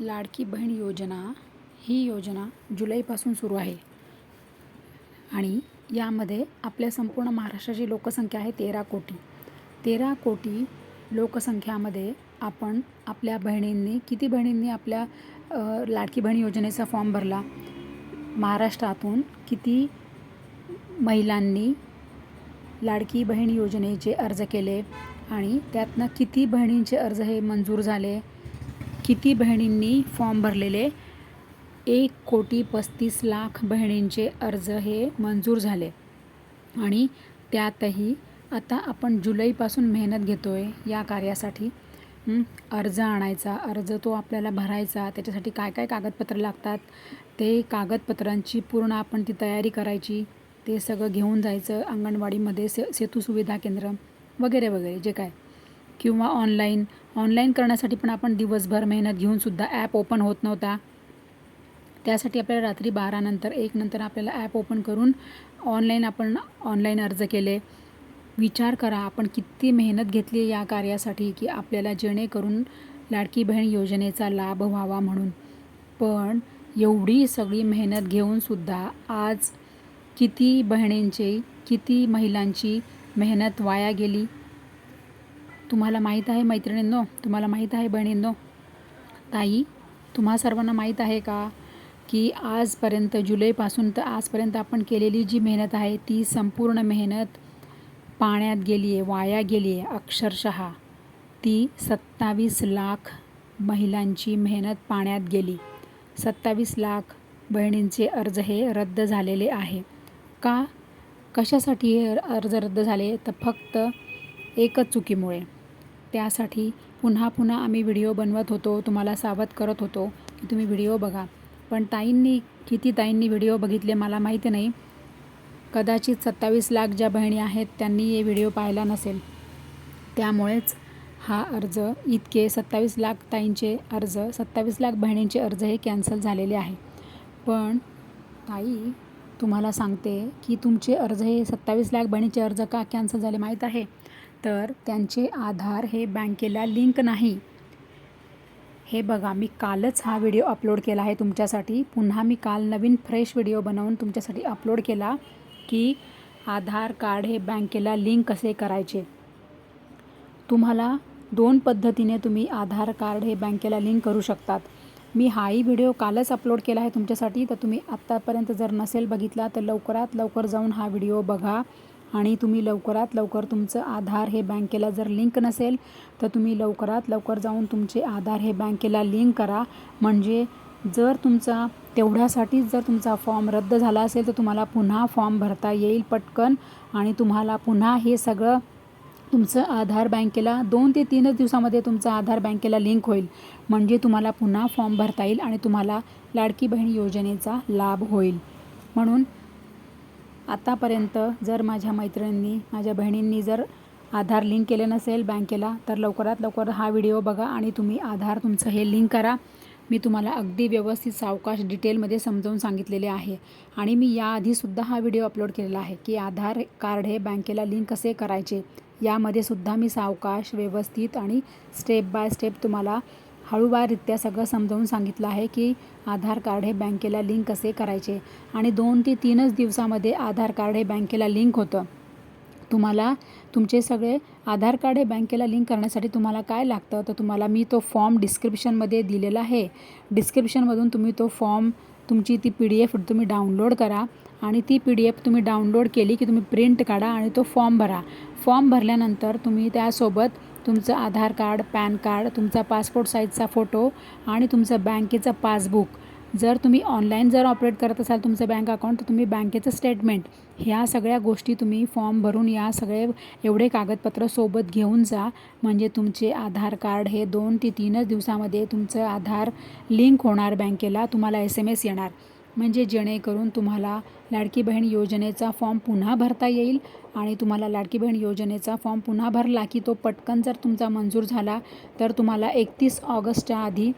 लाडकी बहीण योजना ही योजना जुलैपासून सुरू आहे. आणि यामध्ये आपल्या संपूर्ण महाराष्ट्राची लोकसंख्या आहे तेरा कोटी. तेरा कोटी लोकसंख्यामध्ये आपण आपल्या बहिणींनी किती बहिणींनी आपल्या लाडकी बहीण योजनेचा फॉर्म भरला? महाराष्ट्रातून किती महिलांनी लाडकी बहीण योजनेचे अर्ज केले? आणि त्यातनं किती बहिणींचे अर्ज हे मंजूर झाले? किती बहिणींनी फॉर्म भरलेले? एक कोटी पस्तीस लाख बहिणींचे अर्ज हे मंजूर झाले. आणि त्यातही आता आपण जुलैपासून मेहनत घेतो आहे या कार्यासाठी. अर्ज आणायचा अर्ज तो आपल्याला भरायचा त्याच्यासाठी काय काय कागदपत्र लागतात? ते कागदपत्रांची पूर्ण आपण ती तयारी करायची ते सगळं घेऊन जायचं अंगणवाडीमध्ये से सेतू सुविधा केंद्र वगैरे वगैरे जे काय. किंवा ऑनलाईन ऑनलाईन करण्यासाठी पण आपण दिवसभर मेहनत घेऊनसुद्धा ॲप ओपन होत नव्हता. त्यासाठी आपल्याला रात्री बारानंतर एक नंतर आपल्याला ॲप ओपन करून ऑनलाईन आपण ऑनलाईन अर्ज केले. विचार करा आपण किती मेहनत घेतली या कार्यासाठी की आपल्याला जेणेकरून लाडकी बहीण योजनेचा लाभ व्हावा म्हणून. पण एवढी सगळी मेहनत घेऊनसुद्धा आज किती बहिणींची किती महिलांची मेहनत वाया गेली. तुम्हाला माहीत आहे मैत्रिणींनो तुम्हाला माहीत आहे बहिणींनो ताई तुम्हा सर्वांना माहीत आहे का की आजपर्यंत जुलैपासून तर आजपर्यंत आपण केलेली जी मेहनत आहे ती संपूर्ण मेहनत पाण्यात गेली आहे वाया गेली आहे अक्षरशः ती सत्तावीस लाख महिलांची मेहनत पाण्यात गेली. सत्तावीस लाख बहिणींचे अर्ज हे रद्द झालेले आहे. का? कशासाठी हे अर्ज रद्द झाले? तर फक्त एकच चुकीमुळे. त्यासाठी पुन्हा पुन्हा आम्ही व्हिडिओ बनवत होतो तुम्हाला सावध करत होतो की तुम्ही व्हिडिओ बघा. पण ताईंनी किती ताईंनी व्हिडिओ बघितले मला माहिती नाही. कदाचित सत्तावीस लाख ज्या बहिणी आहेत त्यांनी हे व्हिडिओ पाहिला नसेल. त्यामुळेच हा अर्ज इतके सत्तावीस लाख ताईंचे अर्ज सत्तावीस लाख बहिणींचे अर्ज हे कॅन्सल झालेले आहे. पण ताई तुम्हाला सांगते की तुमचे अर्ज हे सत्तावीस लाख बहिणीचे अर्ज का कॅन्सल झाले माहीत आहे? तर त्यांचे आधार हे बँकेला लिंक नाही. हे बघा मी कालच हा व्हिडिओ अपलोड केला आहे तुमच्यासाठी. पुन्हा मी काल नवीन फ्रेश व्हिडिओ बनवून तुमच्यासाठी अपलोड केला की आधार कार्ड हे बँकेला लिंक कसे करायचे. तुम्हाला दोन पद्धतीने तुम्ही आधार कार्ड हे बँकेला लिंक करू शकतात. मी हाही व्हिडिओ कालच अपलोड केला आहे तुमच्यासाठी. तर तुम्ही आत्तापर्यंत जर नसेल बघितला तर लवकरात लवकर जाऊन हा व्हिडिओ बघा. आणि तुम्ही लवकरात लवकर तुमचं आधार हे बँकेला जर लिंक नसेल तर तुम्ही लवकरात लवकर जाऊन तुमचे आधार हे बँकेला लिंक करा. म्हणजे जर तुमचा तेवढ्यासाठीच जर तुमचा फॉर्म रद्द झाला असेल तर तुम्हाला पुन्हा फॉर्म भरता येईल पटकन. आणि तुम्हाला पुन्हा हे सगळं तुमचं आधार बँकेला दोन ते तीनच दिवसामध्ये तुमचं आधार बँकेला लिंक होईल. म्हणजे तुम्हाला पुन्हा फॉर्म भरता येईल आणि तुम्हाला लाडकी बहीण योजनेचा लाभ होईल. म्हणून आतापर्यंत जर माझ्या मैत्रिणींनी माझ्या बहिणींनी जर आधार लिंक केले नसेल बँकेला तर लवकरात लवकर हा व्हिडिओ बघा आणि तुम्ही आधार तुमचं हे लिंक करा. मी तुम्हाला अगदी व्यवस्थित सावकाश डिटेलमध्ये समजावून सांगितलेले आहे. आणि मी याआधीसुद्धा हा व्हिडिओ अपलोड केलेला आहे की आधार कार्ड हे बँकेला लिंक कसे करायचे यामध्ये सुद्धा मी सावकाश व्यवस्थित आणि स्टेप बाय स्टेप तुम्हाला हळूवाररित्या सगळं समजावून सांगितलं आहे की आधार कार्ड हे बँकेला लिंक कसे करायचे? आणि दोन ते तीनच दिवसामध्ये आधार कार्ड हे बँकेला लिंक होतं. तुम्हाला तुमचे सगळे आधार कार्ड हे बँकेला लिंक करण्यासाठी तुम्हाला काय लागतं? तर तुम्हाला मी तो फॉर्म डिस्क्रिप्शनमध्ये दिलेला आहे. डिस्क्रिप्शनमधून तुम्ही तो फॉर्म तुमची ती पी डी एफ तुम्ही डाउनलोड करा आणि ती पी डी एफ तुम्ही डाउनलोड केली की तुम्ही प्रिंट काढा आणि तो फॉर्म भरा. फॉर्म भरल्यानंतर तुम्ही त्यासोबत तुमचं आधार कार्ड पॅन कार्ड तुमचा पासपोर्ट साईजचा फोटो आणि तुमचं बँकेचं पासबुक. जर तुम्ही ऑनलाईन जर ऑपरेट करत असाल तुमचं बँक अकाउंट तर तुम्ही बँकेचं स्टेटमेंट ह्या सगळ्या गोष्टी तुम्ही फॉर्म भरून या सगळे एवढे कागदपत्र सोबत घेऊन जा. म्हणजे तुमचे आधार कार्ड हे दोन ते तीनच दिवसामध्ये तुमचं आधार लिंक होणार बँकेला तुम्हाला एस एम एस येणार. म्हणजे जेणेकरून तुम्हाला लाडकी बहीण योजनेचा फॉर्म पुन्हा भरता येईल आणि तुम्हाला लाडकी बहीण योजनेचा फॉर्म पुन्हा भरला की तो पटकन जर तुमचा मंजूर झाला तर तुम्हाला एकतीस ऑगस्टच्या आधी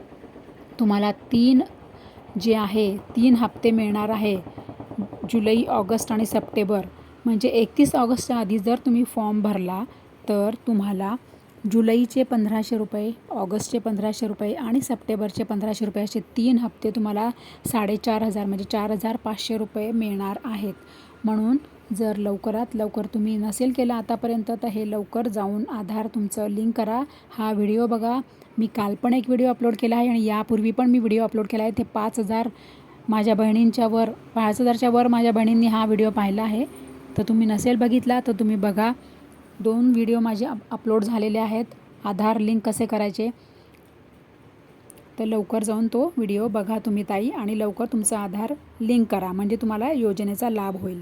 तुम्हाला तीन जे आहे तीन हप्ते मिळणार आहे जुलै ऑगस्ट आणि सप्टेंबर. म्हणजे एकतीस ऑगस्टच्या आधी जर तुम्ही फॉर्म भरला तर तुम्हाला जुलैचे पंधराशे रुपये ऑगस्टचे पंधराशे रुपये आणि सप्टेंबरचे पंधराशे रुपये असे तीन हप्ते तुम्हाला साडेचार हजार म्हणजे चार हजार पाचशे रुपये मिळणार आहेत. म्हणून जर लवकरात लवकर तुम्ही नसेल केलं आतापर्यंत तर हे लवकर जाऊन आधार तुमचं लिंक करा. हा व्हिडिओ बघा. मी काल पण एक व्हिडिओ अपलोड केला आहे आणि यापूर्वी पण मी व्हिडिओ अपलोड केला आहे. ते पाच हजार माझ्या बहिणींच्या वर पाच हजारच्या वर माझ्या बहिणींनी हा व्हिडिओ पाहिला आहे. तर तुम्ही नसेल बघितला तर तुम्ही बघा. दोन व्हिडिओ माझे अप अपलोड झालेले आहेत. आधार लिंक कसे करायचे? तर लवकर जाऊन तो व्हिडिओ बघा तुम्ही ताई आणि लवकर तुमचा आधार लिंक करा. म्हणजे तुम्हाला योजनेचा लाभ होईल.